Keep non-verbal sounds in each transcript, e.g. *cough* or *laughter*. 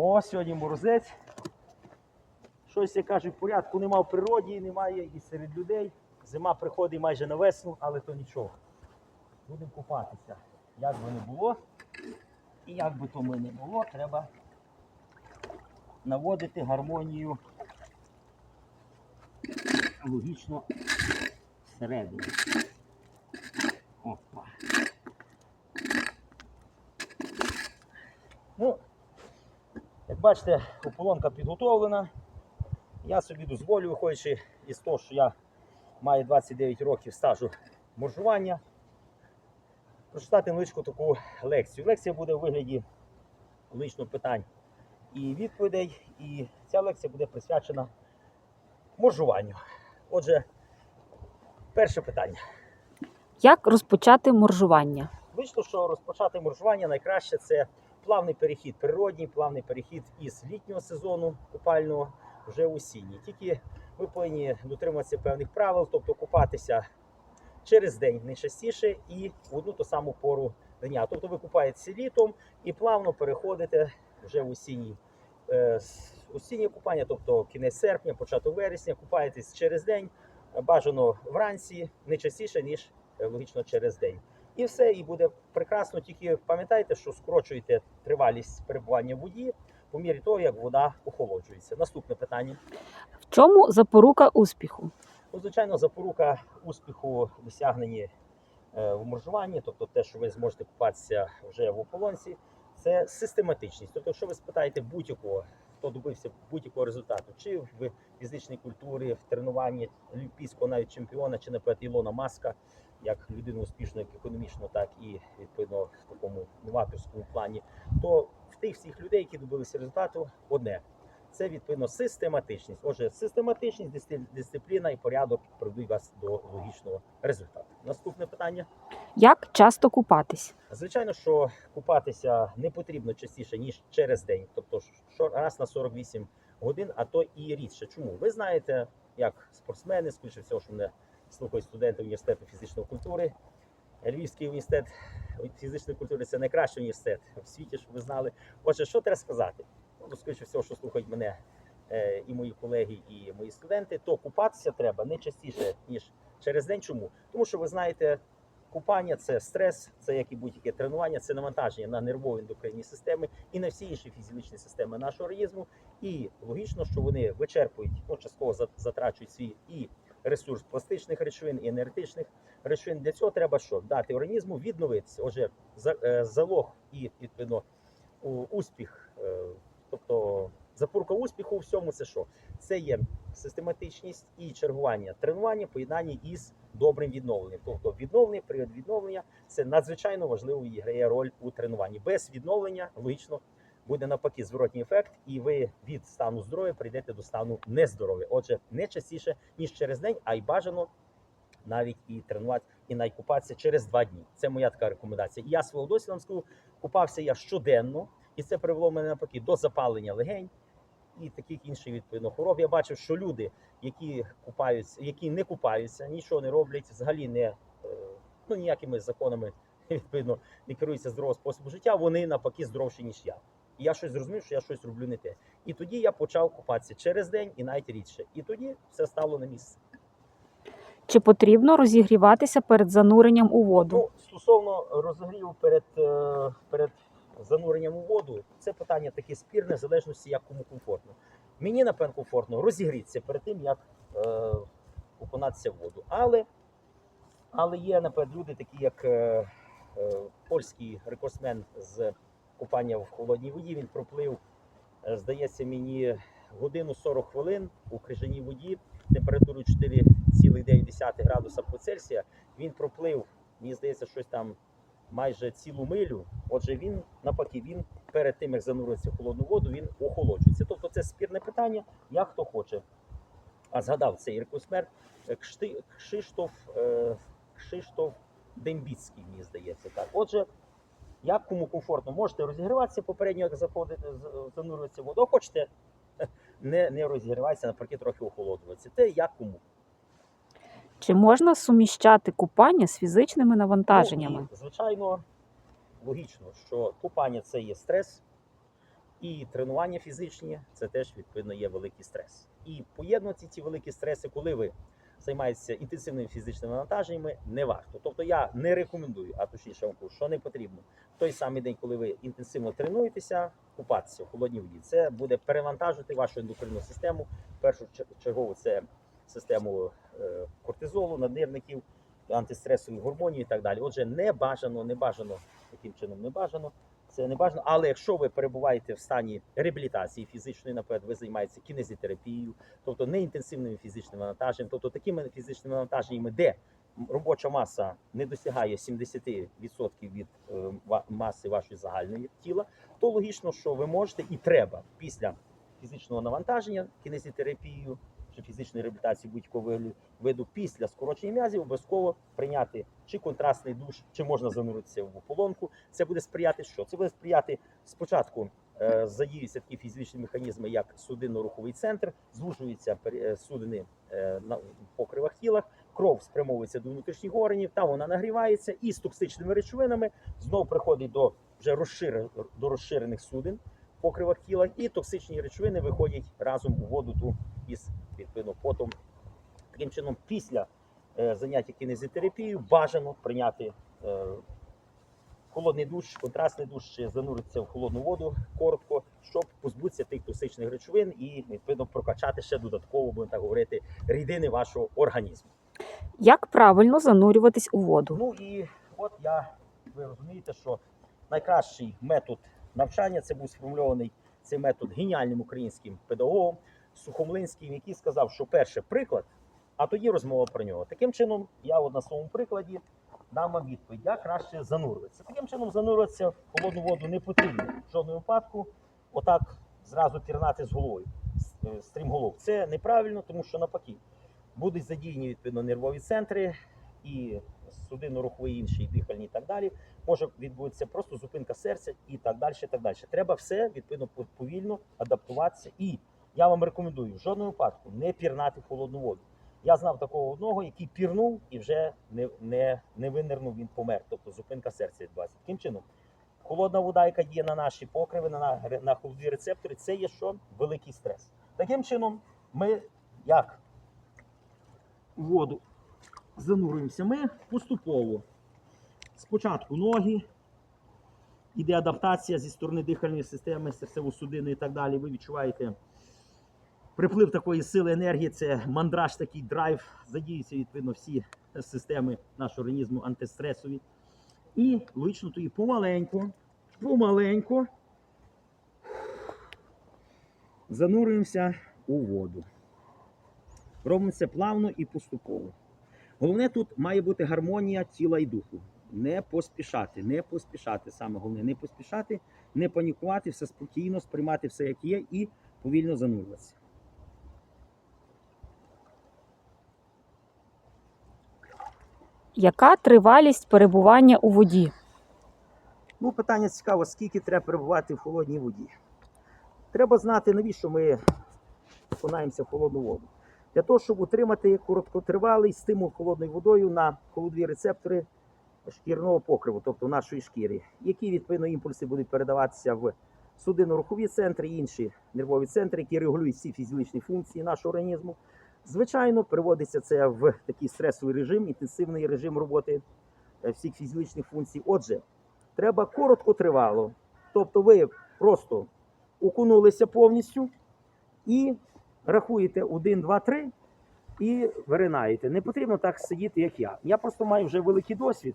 О, сьогодні морозець. Щось, як кажуть, порядку нема в природі, немає і серед людей. Зима приходить майже на весну, але то нічого. Будемо купатися. Як би не було, і як би то ми не було, треба наводити гармонію логічно всередині. Опа. Ну, як бачите, ополонка підготовлена. Я собі дозволю, виходячи із того, що я маю 29 років стажу моржування, прочитати невеличку таку лекцію. Лекція буде у вигляді логічно питань і відповідей. І ця лекція буде присвячена моржуванню. Отже, перше питання. Як розпочати моржування? Вийшло, що розпочати моржування найкраще це плавний перехід, природній плавний перехід із літнього сезону купального вже осінній. Тільки ви повинні дотримуватися певних правил, тобто купатися через день найчастіше і в одну ту саму пору дня. Тобто ви купаєтеся літом і плавно переходите вже в осінній. е, Осіннє купання, тобто кінець серпня, початок вересня, купаєтесь через день, бажано вранці, не частіше, ніж е, логічно через день. І все, і буде прекрасно. Тільки пам'ятайте, що скорочуєте тривалість перебування в воді по мірі того, як вода охолоджується. Наступне питання. В чому запорука успіху? Ну, звичайно, запорука успіху в досягненні е, в моржуванні, тобто те, що ви зможете купатися вже в ополонці, це систематичність. Тобто, якщо ви спитаєте будь-якого, хто добився будь-якого результату, чи в фізичній культурі, в тренуванні олімпійського навіть чемпіона, чи наприклад Ілона Маска, як людину успішну, як економічно, так і відповідно в такому новаторському плані, то в тих всіх людей, які добилися результату, одне це відповідно систематичність. Отже, систематичність, дисци- дисципліна і порядок приведуть вас до логічного результату. Наступне питання. Як часто купатись? Звичайно, що купатися не потрібно частіше ніж через день, тобто що раз на 48 годин, а то і рідше. Чому? Ви знаєте, як спортсмени, скоріше всього, що мене слухають студенти університету фізичної культури. Львівський університет фізичної культури це найкращий університет в світі, щоб ви знали. Отже, що треба сказати? Ну, скоріше всього, що слухають мене е, і мої колеги, і мої студенти, то купатися треба не частіше, ніж через день. Чому? Тому що ви знаєте, купання це стрес, це як і будь-яке тренування, це навантаження на нервові ендокринні системи і на всі інші фізіологічні системи нашого організму. І логічно, що вони вичерпують, ну, частково затрачують свій і ресурс пластичних речовин, і енергетичних речовин. Для цього треба що? Дати організму відновитися. Отже, е, залог і відповідно успіх, е, тобто запорука успіху у всьому це що? Це є систематичність і чергування тренування, поєднання із добрим відновленням. Тобто відновлення, період відновлення це надзвичайно важливо і грає роль у тренуванні. Без відновлення логічно буде навпаки зворотній ефект, і ви від стану здоров'я прийдете до стану нездоров'я. Отже, не частіше ніж через день, а й бажано навіть і тренувати, і навіть купатися через два дні. Це моя така рекомендація. І я свого досвіду скажу, купався я щоденно, і це привело мене навпаки до запалення легень і таких інших відповідно хвороб. Я бачив, що люди, які купаються, які не купаються, нічого не роблять, взагалі не е, ну ніякими законами *laughs* відповідно не керуються здорового способу життя. Вони навпаки здоровші ніж я. І я щось зрозумів, що я щось роблю не те. І тоді я почав купатися через день і навіть рідше. І тоді все стало на місце. Чи потрібно розігріватися перед зануренням у воду? Ну, стосовно розогріву перед, е, перед зануренням у воду, це питання таке спірне, в залежності, як кому комфортно. Мені, напевно, комфортно розігрітися перед тим, як е, окунатися в воду. Але, але є, напевно, люди, такі як е, е, польський рекордсмен з купання в холодній воді. Він проплив, е, здається, мені годину 40 хвилин у крижаній воді температурою 4,9 градуса по Цельсія. Він проплив, мені здається, щось там майже цілу милю. Отже, він навпаки, він перед тим, як зануритися в холодну воду, він охолоджується. Тобто це спірне питання, як хто хоче. А згадав цей рекордсмен е, Кшти- Кшиштоф, е, Кшиштоф Дембіцький, мені здається. Так. Отже, як кому комфортно, можете розігріватися попередньо, як заходите, в воду, хочете *laughs* не, не розігріватися, навпаки, трохи охолоджуватися. Те як кому. Чи можна суміщати купання з фізичними навантаженнями? Ну, і, звичайно, логічно, що купання це є стрес, І тренування фізичні це теж відповідно є великий стрес. І поєднувати ці великі стреси, коли ви займаєтеся інтенсивними фізичними навантаженнями, не варто. Тобто я не рекомендую, а точніше вам кажу, що не потрібно. В той самий день, коли ви інтенсивно тренуєтеся, купатися в холодній воді. Це буде перевантажити вашу ендокринну систему. Першу чер- чергу це систему е, кортизолу, наднирників, антистресових гормонів і так далі. Отже, не бажано, не бажано, таким чином не бажано. Це не бажано, але якщо ви перебуваєте в стані реабілітації фізичної, наприклад, ви займаєтеся кінезітерапією, тобто не інтенсивними фізичними навантаженнями, тобто такими фізичними навантаженнями, де робоча маса не досягає 70% від е, маси вашої загальної тіла, то логічно, що ви можете і треба після фізичного навантаження, кінезітерапією чи фізичної реабілітації будь-якого виду після скорочення м'язів обов'язково прийняти чи контрастний душ, чи можна зануритися в ополонку. Це буде сприяти що? Це буде сприяти спочатку. е, Задіюються такі фізичні механізми, як судинно-руховий центр, звужуються е, судини е, на покривах тілах, кров спрямовується до внутрішніх органів, там вона нагрівається і з токсичними речовинами знову приходить до вже розширених, до розширених судин в покривах тіла, і токсичні речовини виходять разом у воду ту із відповідно потом. Таким чином, після е, заняття кінезітерапією бажано прийняти е, холодний душ, контрастний душ, чи зануритися в холодну воду коротко, щоб позбутися тих токсичних речовин і відповідно прокачати ще додатково, будемо так говорити, рідини вашого організму. Як правильно занурюватись у воду? Ну і от я ви розумієте, що найкращий метод навчання це був сформульований цей метод геніальним українським педагогом Сухомлинським, який сказав, що перше приклад, а тоді розмова про нього. Таким чином, я от на своєму прикладі дам вам відповідь, як краще занурюватися. Таким чином, занурюватися в холодну воду не потрібно в жодному випадку. Отак зразу пірнати з головою, з- стрімголов. Це неправильно, тому що навпаки будуть задіяні відповідно нервові центри і судинно-рухові інші і дихальні і так далі. Може відбутися просто зупинка серця і так далі. Так далі. Треба все відповідно повільно адаптуватися. І я вам рекомендую в жодному випадку не пірнати в холодну воду. Я знав такого одного, який пірнув і вже не, не, не винирнув, він помер. Тобто зупинка серця відбувається. Таким чином, холодна вода, яка діє на наші покриви, на, на, холодні рецептори, це є що? Великий стрес. Таким чином, ми як у воду занурюємося ми поступово. Спочатку ноги, іде адаптація зі сторони дихальної системи, серцево-судинної і так далі. Ви відчуваєте приплив такої сили енергії, це мандраж, такий драйв, задіються відповідно всі системи нашого організму антистресові. І логічно тоді помаленьку, помаленьку занурюємося у воду. Робимо це плавно і поступово. Головне тут має бути гармонія тіла і духу. Не поспішати, не поспішати. Саме головне, не поспішати, не панікувати, все спокійно, сприймати все, як є, і повільно занурюватися. Яка тривалість перебування у воді? Ну, питання цікаво, скільки треба перебувати в холодній воді. Треба знати, навіщо ми окунаємося в холодну воду. Для того, щоб утримати короткотривалий стимул холодною водою на холодові рецептори шкірного покриву, тобто нашої шкіри, які відповідно імпульси будуть передаватися в судинно-рухові центри і інші нервові центри, які регулюють всі фізіологічні функції нашого організму. Звичайно, переводиться це в такий стресовий режим, інтенсивний режим роботи е, всіх фізіологічних функцій. Отже, треба коротко тривало. Тобто ви просто окунулися повністю і рахуєте 1, 2, 3 і виринаєте. Не потрібно так сидіти, як я. Я просто маю вже великий досвід,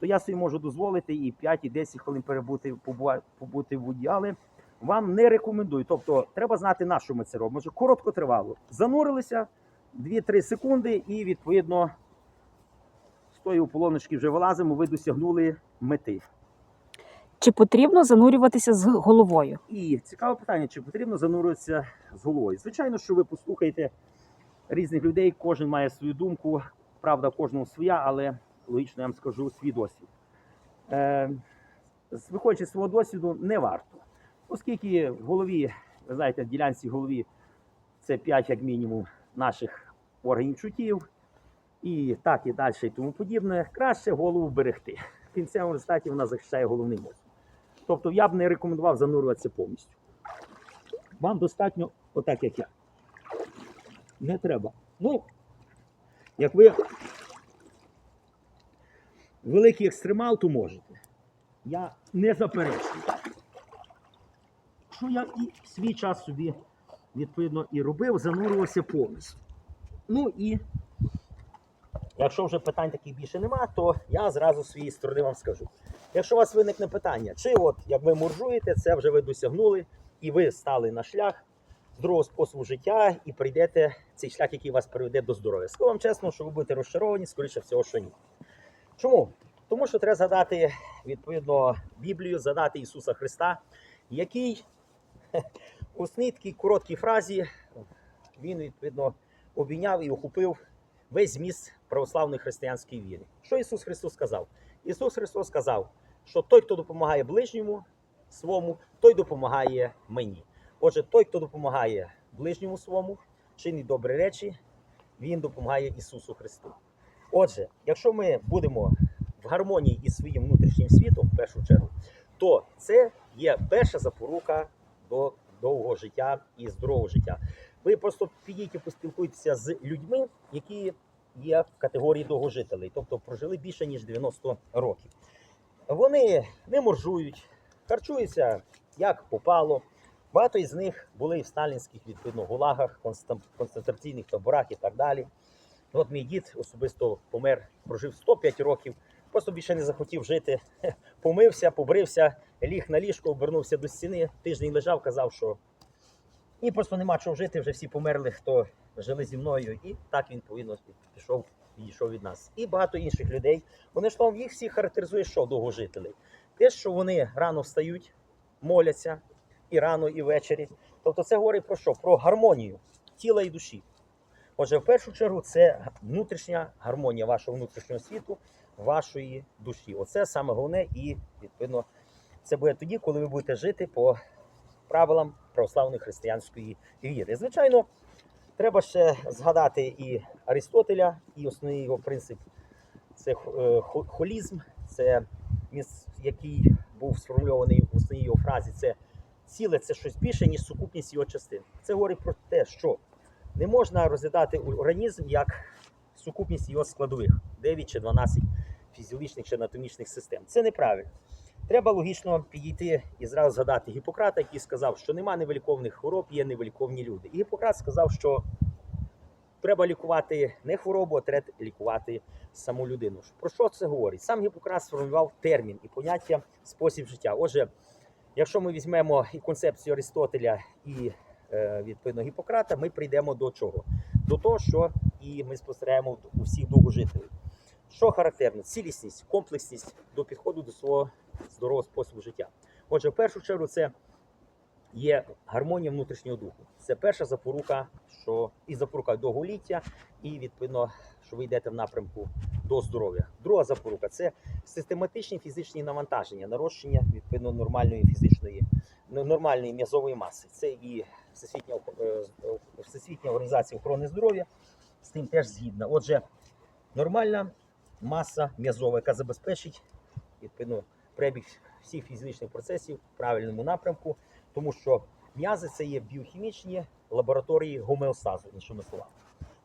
то я собі можу дозволити і 5, і 10 хвилин перебути, побути в воді, але вам не рекомендую. Тобто треба знати, на що ми це робимо. Може, коротко тривало. Занурилися 2-3 секунди, і відповідно з тої ополоночки вже вилазимо, ви досягнули мети. Чи потрібно занурюватися з головою? І цікаве питання, чи потрібно занурюватися з головою? Звичайно, що ви послухаєте різних людей, кожен має свою думку, правда, кожного своя, але логічно я вам скажу свій досвід. Е, виходячи з свого досвіду, не варто. Оскільки в голові, ви знаєте, в ділянці голові це 5 як мінімум наших органів чуттів, і так і далі, і тому подібне, краще голову берегти. В кінцевому результаті вона захищає головний мозок. Тобто я б не рекомендував занурюватися повністю. Вам достатньо отак, як я. Не треба. Ну, як ви великий екстремал, то можете. Я не заперечую. Що я і свій час собі, відповідно, і робив, занурювався повністю. Ну і якщо вже питань таких більше нема, то я зразу з своєї сторони вам скажу. Якщо у вас виникне питання, чи от як ви муржуєте, це вже ви досягнули, і ви стали на шлях здорового способу життя і прийдете цей шлях, який вас приведе до здоров'я. Скажу вам чесно, що ви будете розчаровані, скоріше всього, що ні. Чому? Тому що треба згадати відповідно Біблію, згадати Ісуса Христа, який у такій короткій фразі він відповідно обійняв і охопив весь зміст православної християнської віри. Що Ісус Христос сказав? Ісус Христос сказав, що той, хто допомагає ближньому свому, той допомагає мені. Отже, той, хто допомагає ближньому свому, чинить добрі речі, він допомагає Ісусу Христу. Отже, якщо ми будемо в гармонії із своїм внутрішнім світом, в першу чергу, то це є перша запорука до довгого життя і здорового життя. Ви просто підіть і поспілкуйтеся з людьми, які є в категорії довгожителей, тобто прожили більше ніж 90 років. Вони не моржують, харчуються як попало. Багато із них були в сталінських відповідно гулагах, концентраційних таборах і так далі. От мій дід особисто помер, прожив 105 років, просто більше не захотів жити. *laughs* Помився, побрився, ліг на ліжко, обернувся до стіни, тиждень лежав, казав, що ні, просто нема чого жити, вже всі померли, хто жили зі мною. І так він повинно пішов, відійшов від нас. І багато інших людей. Вони ж там їх всіх характеризує, що довгожителей. Те, що вони рано встають, моляться і рано, і ввечері. Тобто це говорить про що? Про гармонію тіла і душі. Отже, в першу чергу, це внутрішня гармонія вашого внутрішнього світу, вашої душі. Оце саме головне, і відповідно це буде тоді, коли ви будете жити по правилам православної християнської віри. Звичайно, треба ще згадати і Аристотеля, і основний його принцип це е, холізм, це міс- який був сформульований в основній його фразі. Це ціле це щось більше, ніж сукупність його частин. Це говорить про те, що не можна розглядати організм як сукупність його складових 9 чи 12 фізіологічних чи анатомічних систем. Це неправильно. Треба логічно підійти і зразу згадати Гіппократа, який сказав, що нема невиліковних хвороб, є невиліковні люди. І Гіппократ сказав, що треба лікувати не хворобу, а треба лікувати саму людину. Про що це говорить? Сам Гіппократ сформулював термін і поняття спосіб життя. Отже, якщо ми візьмемо і концепцію Аристотеля і е, відповідно Гіппократа, ми прийдемо до чого? До того, що і ми спостерігаємо у всіх довгожителів. Що характерно? Цілісність, комплексність до підходу до свого здорового способу життя. Отже, в першу чергу, це є гармонія внутрішнього духу. Це перша запорука, що і запорука довголіття, і відповідно, що ви йдете в напрямку до здоров'я. Друга запорука це систематичні фізичні навантаження, нарощення відповідно нормальної фізичної, нормальної м'язової маси. Це і Всесвітня, е, Всесвітня організація охорони здоров'я з тим теж згідна. Отже, нормальна маса м'язова, яка забезпечить відповідно перебіг всіх фізичних процесів в правильному напрямку, тому що м'язи це є біохімічні лабораторії гомеостазу, іншими словами.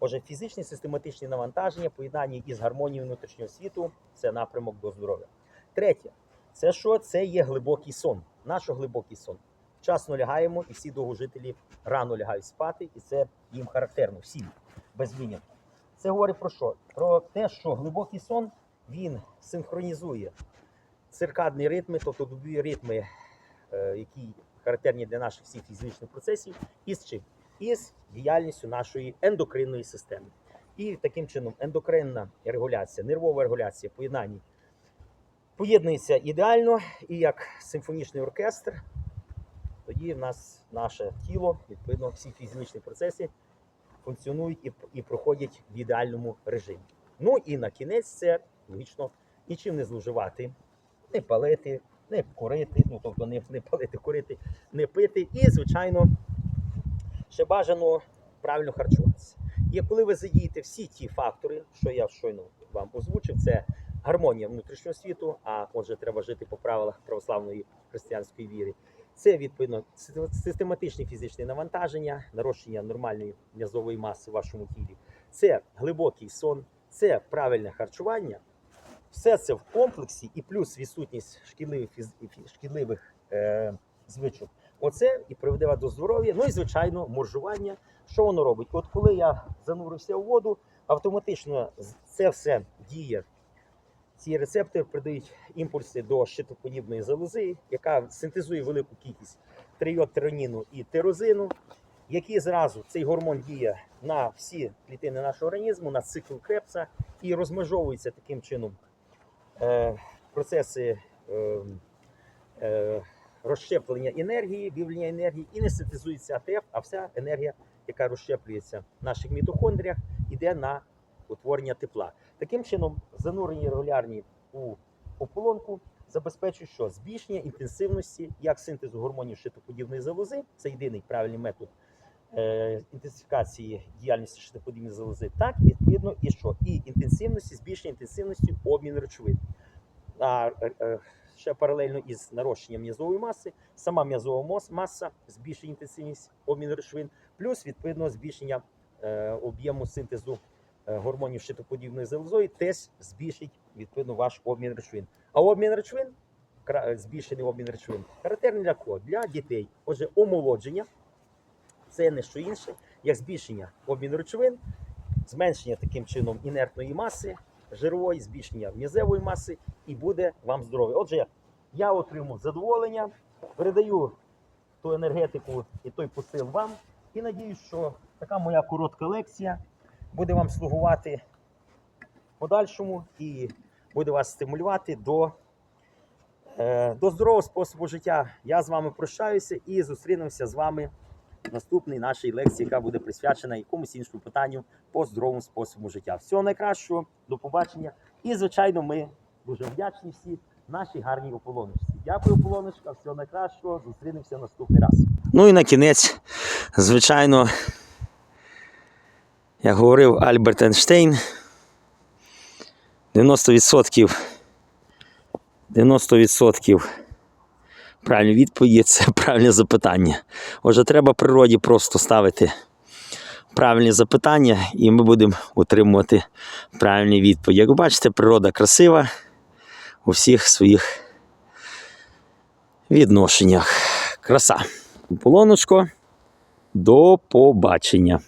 Отже, фізичні систематичні навантаження, поєднання із гармонією внутрішнього світу це напрямок до здоров'я. Третє, це що? Це є глибокий сон. Наш глибокий сон. Вчасно лягаємо, і всі довгожителі рано лягають спати, і це їм характерно, всім без винятку. Це говорить про що? Про те, що глибокий сон він синхронізує циркадні ритми, тобто добові ритми, які характерні для наших всіх фізичних процесів, із чим? Із діяльністю нашої ендокринної системи. І таким чином ендокринна регуляція, нервова регуляція, поєднання поєднується ідеально і як симфонічний оркестр. Тоді в нас наше тіло, відповідно, всі фізичні процеси функціонують і, і проходять в ідеальному режимі. Ну і на кінець це логічно нічим не зловживати, не палити, не курити, ну тобто не, не палити, курити, не пити. І, звичайно, ще бажано правильно харчуватися. І коли ви задієте всі ті фактори, що я щойно вам озвучив, це гармонія внутрішнього світу, а отже, треба жити по правилах православної християнської віри. Це відповідно систематичні фізичні навантаження, нарощення нормальної м'язової маси в вашому тілі. Це глибокий сон, це правильне харчування. Все це в комплексі, і плюс відсутність шкідливих шкідливих е, звичок. Оце і приведе вас до здоров'я. Ну і звичайно, моржування. Що воно робить? От коли я занурився в воду, автоматично це все діє. Ці рецептори передають імпульси до щитоподібної залози, яка синтезує велику кількість трийодтироніну і тирозину, які зразу цей гормон діє на всі клітини нашого організму, на цикл Крепса і розмежовуються таким чином е, процеси е, е, розщеплення енергії, вивлення енергії, і не синтезується АТФ, а вся енергія, яка розщеплюється в наших мітохондріях, йде на утворення тепла. Таким чином, занурені регулярні у ополонку забезпечують що? Збільшення інтенсивності як синтезу гормонів щитоподібної залози, це єдиний правильний метод е, інтенсифікації діяльності щитоподібної залози, так відповідно і що? І інтенсивності, збільшення інтенсивності обміну речовин. А е, е, ще паралельно із нарощенням м'язової маси, сама м'язова маса збільшує інтенсивність обміну речовин, плюс відповідно збільшення е, об'єму синтезу гормонів щитоподібної залозої теж збільшить відповідно ваш обмін речовин. А обмін речовин, е, збільшений обмін речовин, характерний для кого? Для дітей. Отже, омолодження це не що інше, як збільшення обміну речовин, зменшення таким чином інертної маси жирової, збільшення м'язевої маси, і буде вам здоров'я. Отже, я отримав задоволення, передаю ту енергетику і той посил вам. І надіюсь, що така моя коротка лекція буде вам слугувати подальшому і буде вас стимулювати до, е, до здорового способу життя. Я з вами прощаюся і зустрінемося з вами в наступній нашій лекції, яка буде присвячена якомусь іншому питанню по здоровому способу життя. Всього найкращого, до побачення. І, звичайно, ми дуже вдячні всі нашій гарній ополоночці. Дякую, ополоночка, всього найкращого. Зустрінемося наступний раз. Ну і на кінець, звичайно, як говорив Альберт Ейнштейн, 90% 90% правильні відповіді це *laughs* правильне запитання. Отже, треба природі просто ставити правильні запитання, і ми будемо отримувати правильні відповіді. Як ви бачите, природа красива у всіх своїх відношеннях. Краса. Полоночко, до побачення.